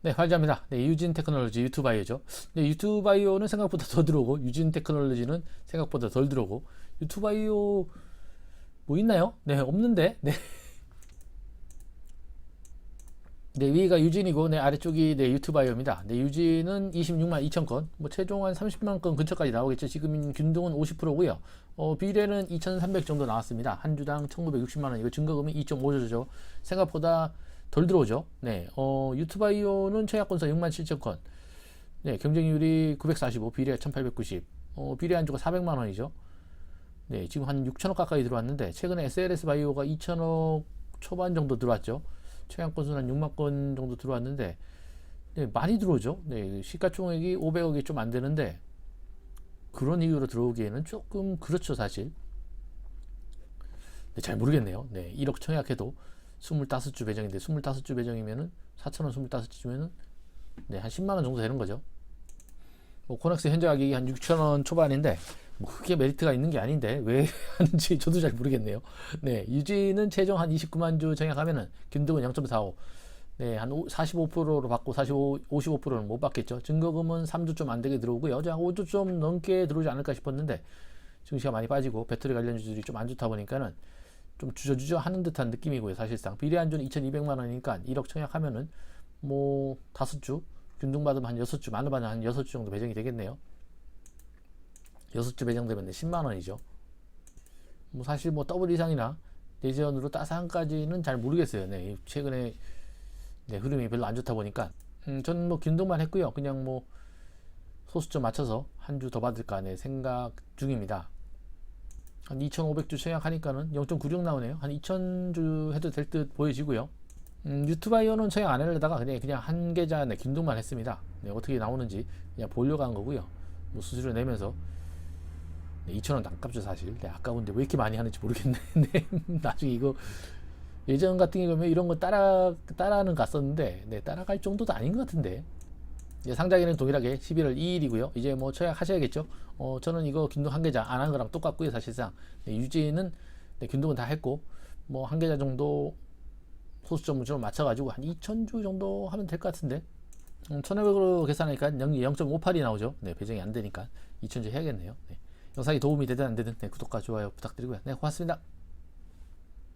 네, 활자입니다. 네, 유진 테크놀로지 유튜바이오죠. 네, 유튜바이오는 생각보다 더 들어오고 유진 테크놀로지는 생각보다 덜 들어오고 유튜바이오 뭐 있나요? 네, 없는데. 네. 네, 위가 유진이고 네, 아래쪽이 네, 유튜바이오입니다. 네, 유진은 26만 2천 건, 뭐 최종 한 30만 건 근처까지 나오겠죠. 지금 균등은 50%고요. 어, 비례는 2,300 정도 나왔습니다. 한 주당 1,960만 원. 이거 증거금이 2.5조죠. 생각보다 덜 들어오죠. 네, 어, 유튜바이오는 최하권서 6만 7천 건. 네, 경쟁률이 945, 비례 1,890. 어, 비례 한 주가 400만 원이죠. 네, 지금 한 6천억 가까이 들어왔는데 최근에 SLS 바이오가 2천억 초반 정도 들어왔죠. 최양 건수는 한 6만 건 정도 들어왔는데 네, 많이 들어오죠. 네, 시가총액이 500억이 좀 안 되는데 그런 이유로 들어오기에는 조금 그렇죠, 사실. 네, 잘 모르겠네요. 네, 1억 청약해도 25주 배정인데 25주 배정이면은 4천원 25주면은 네, 한 10만 원 정도 되는 거죠. 뭐 코넥스 현재 가격이 한 6천원 초반인데 뭐 크게 메리트가 있는 게 아닌데 왜 하는지 저도 잘 모르겠네요. 네, 유지는 최종 한 29만 주 정약하면은 균등은 0.45. 네, 한 45%로 받고 45, 55%는 못 받겠죠. 증거금은 3주 좀 안 되게 들어오고요. 어제 한 5주 좀 넘게 들어오지 않을까 싶었는데 증시가 많이 빠지고 배터리 관련 주들이 좀 안 좋다 보니까는 좀 주저주저 하는 듯한 느낌이고요. 사실상 비례 안주는 2,200만 원이니까 1억 청약하면은 뭐 다섯 주 균등 받으면 한 여섯 주 많으면 한 여섯 주 정도 배정이 되겠네요. 여섯 주 배정되면 10만 원이죠. 뭐 사실 뭐 더블 이상이나 내지연으로 따상까지는 잘 모르겠어요. 네, 최근에 네, 흐름이 별로 안 좋다 보니까 음, 저는 뭐 균등만 했고요. 그냥 뭐 소수점 맞춰서 한 주 더 받을까 네, 생각 중입니다. 한 2,500주 청약하니까는 0.96 나오네요. 한 2,000주 해도 될 듯 보여지고요. 음, 유튜바이오는 청약 안 하려다가 그냥 그냥 한 계좌 네, 균등만 했습니다. 네, 어떻게 나오는지 그냥 보려고 한 거고요. 뭐 수수료 내면서 네, 2,000원 아깝죠 사실. 네, 아까운데 왜 이렇게 많이 하는지 모르겠네. 네, 나중에 이거 예전 같은 경우에 이런 거 따라 따라는 갔었는데 네, 따라갈 정도도 아닌 것 같은데. 예, 상장일은 동일하게 11월 2일이고요. 이제 뭐 처약 하셔야겠죠. 어, 저는 이거 균등 한 계좌 안 한 거랑 똑같고요. 사실상 네, 유지는 네, 균등은 다 했고 뭐 한 계좌 정도 소수점을 좀 맞춰가지고 한 2,000주 정도 하면 될 것 같은데. 음, 1,500으로 계산하니까 0.58이 나오죠. 네, 배정이 안 되니까 2,000주 해야겠네요. 네. 영상이 도움이 되든 안 되든 네, 구독과 좋아요 부탁드리고요. 네, 고맙습니다.